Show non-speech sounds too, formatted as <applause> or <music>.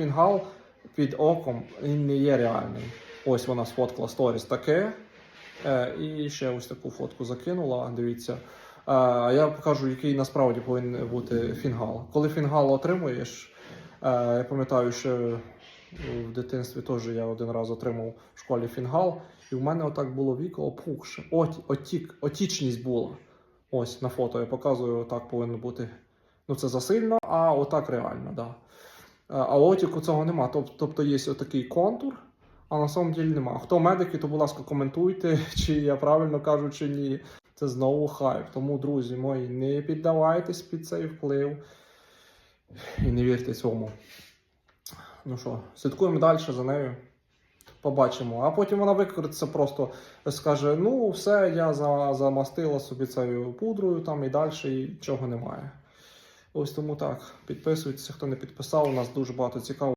Фінгал під оком він не є реальним. Ось вона сфоткала сторіс таке. Е, і ще ось таку фотку закинула. Дивіться. Е, я покажу, який насправді повинен бути фінгал. Коли фінгал отримуєш, е, я пам'ятаю, що в дитинстві теж я один раз отримав в школі фінгал, і в мене отак було віко опухше. От, отік, отічність була. Ось на фото я показую, отак повинно бути. Ну, це засильно, а отак реально, да. Е, А отіку цього нема. Тобто є отакий контур, а на самом ділі нема. Хто медики, то, будь ласка, коментуйте, <laughs> чи я правильно кажу, чи ні. Це знову хайп. Тому, друзі мої, не піддавайтесь під цей вплив і не вірте цьому. Ну що, слідкуємо далі за нею. Побачимо. А потім вона викрутиться просто скаже: ну, все, я замастила собі цією пудрою там і далі і нічого немає. Ось тому так. Підписуйтеся, хто не підписав. У нас дуже багато цікавого.